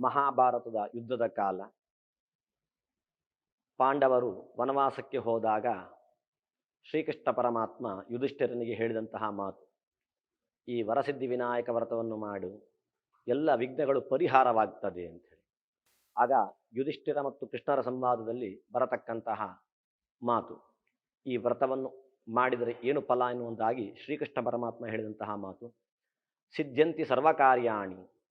ಮಹಾಭಾರತದ ಯುದ್ಧದ ಕಾಲ. ಪಾಂಡವರು ವನವಾಸಕ್ಕೆ ಹೋದಾಗ ಶ್ರೀಕೃಷ್ಣ ಪರಮಾತ್ಮ ಯುಧಿಷ್ಠಿರನಿಗೆ ಹೇಳಿದಂತಹ ಮಾತು. ಈ ವರಸಿದ್ಧಿ ವಿನಾಯಕ ವ್ರತವನ್ನು ಮಾಡು. ಎಲ್ಲ ವಿಘ್ನಗಳು ಪರಿಹಾರವಾಗ್ತದೆ ಹೇಳಿ. ಆಗ ಯುಧಿಷ್ಠಿರ ಮತ್ತು ಕೃಷ್ಣರ ಸಂವಾದದಲ್ಲಿ ಬರತಕ್ಕಂತಹ ಮಾತು. ಈ ವ್ರತವನ್ನು ಮಾಡಿದರೆ ಏನು ಫಲ ಎನ್ನುವಂತಾಗಿ ಶ್ರೀಕೃಷ್ಣ ಪರಮಾತ್ಮ ಹೇಳಿದಂತಹ ಮಾತು. ಸಿದ್ಧಂತಿ ಸರ್ವಕಾರ್ಯಾಣಿ.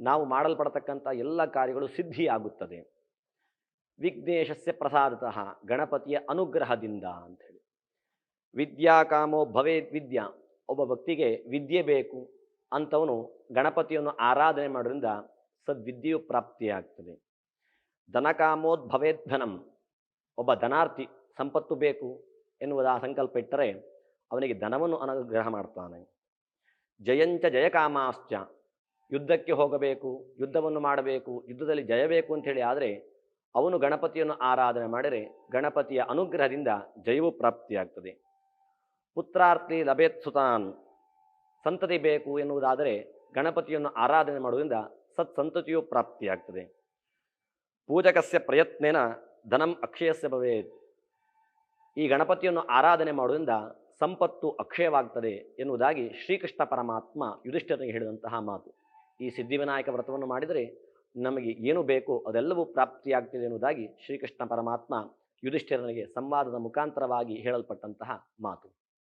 ನಾವು ಮಾಡಲ್ಪಡತಕ್ಕಂಥ ಎಲ್ಲ ಕಾರ್ಯಗಳು ಸಿದ್ಧಿಯಾಗುತ್ತದೆ. ವಿಘ್ನೇಶಸ್ಯ ಪ್ರಸಾದತಃ ಗಣಪತಿಯ ಅನುಗ್ರಹದಿಂದ ಅಂಥೇಳಿ. ವಿದ್ಯಾಕಾಮೋ ಭವೇದ್ ವಿದ್ಯಾ, ಒಬ್ಬ ವ್ಯಕ್ತಿಗೆ ವಿದ್ಯೆ ಬೇಕು ಅಂಥವನು ಗಣಪತಿಯನ್ನು ಆರಾಧನೆ ಮಾಡೋದ್ರಿಂದ ಸದ್ವಿದ್ಯೆಯು ಪ್ರಾಪ್ತಿಯಾಗ್ತದೆ. ಧನಕಾಮೋದ್ ಭವೇದ್ ಧನಂ, ಒಬ್ಬ ಧನಾರ್ಥಿ ಸಂಪತ್ತು ಬೇಕು ಎನ್ನುವುದ ಸಂಕಲ್ಪ ಇಟ್ಟರೆ ಅವನಿಗೆ ಧನವನ್ನು ಅನುಗ್ರಹ ಮಾಡ್ತಾನೆ. ಜಯಂಚ ಜಯಕಾಮಾಶ್ಚ ಯುದ್ಧಕ್ಕೆ ಹೋಗಬೇಕು, ಯುದ್ಧವನ್ನು ಮಾಡಬೇಕು, ಯುದ್ಧದಲ್ಲಿ ಜಯಬೇಕು ಅಂಥೇಳಿ ಆದರೆ ಅವನು ಗಣಪತಿಯನ್ನು ಆರಾಧನೆ ಮಾಡಿದರೆ ಗಣಪತಿಯ ಅನುಗ್ರಹದಿಂದ ಜಯವು ಪ್ರಾಪ್ತಿಯಾಗ್ತದೆ ಪುತ್ರಾರ್ಥಿ ಲಭೇತ್ ಸುತಾನ್, ಸಂತತಿ ಬೇಕು ಎನ್ನುವುದಾದರೆ ಗಣಪತಿಯನ್ನು ಆರಾಧನೆ ಮಾಡುವುದರಿಂದ ಸತ್ಸಂತತಿಯು ಪ್ರಾಪ್ತಿಯಾಗ್ತದೆ ಪೂಜಕಸ್ಯ ಪ್ರಯತ್ನೇನ ಧನಂ ಅಕ್ಷಯಸ್ಯ ಭವೇತ್. ಈ ಗಣಪತಿಯನ್ನು ಆರಾಧನೆ ಮಾಡುವುದರಿಂದ ಸಂಪತ್ತು ಅಕ್ಷಯವಾಗ್ತದೆ ಎನ್ನುವುದಾಗಿ ಶ್ರೀಕೃಷ್ಣ ಪರಮಾತ್ಮ ಯುಧಿಷ್ಠರಿಗೆ ಹೇಳಿದಂತಹ ಮಾತು. ಈ ಸಿದ್ಧಿವಿನಾಯಕ ವ್ರತವನ್ನು ಮಾಡಿದರೆ ನಮಗೆ ಏನು ಬೇಕೋ ಅದೆಲ್ಲವೂ ಪ್ರಾಪ್ತಿಯಾಗ್ತದೆ ಎನ್ನುವುದಾಗಿ ಶ್ರೀಕೃಷ್ಣ ಪರಮಾತ್ಮ ಯುಧಿಷ್ಠಿರನಿಗೆ ಸಂವಾದದ ಮುಖಾಂತರವಾಗಿ ಹೇಳಲ್ಪಟ್ಟಂತಹ ಮಾತು.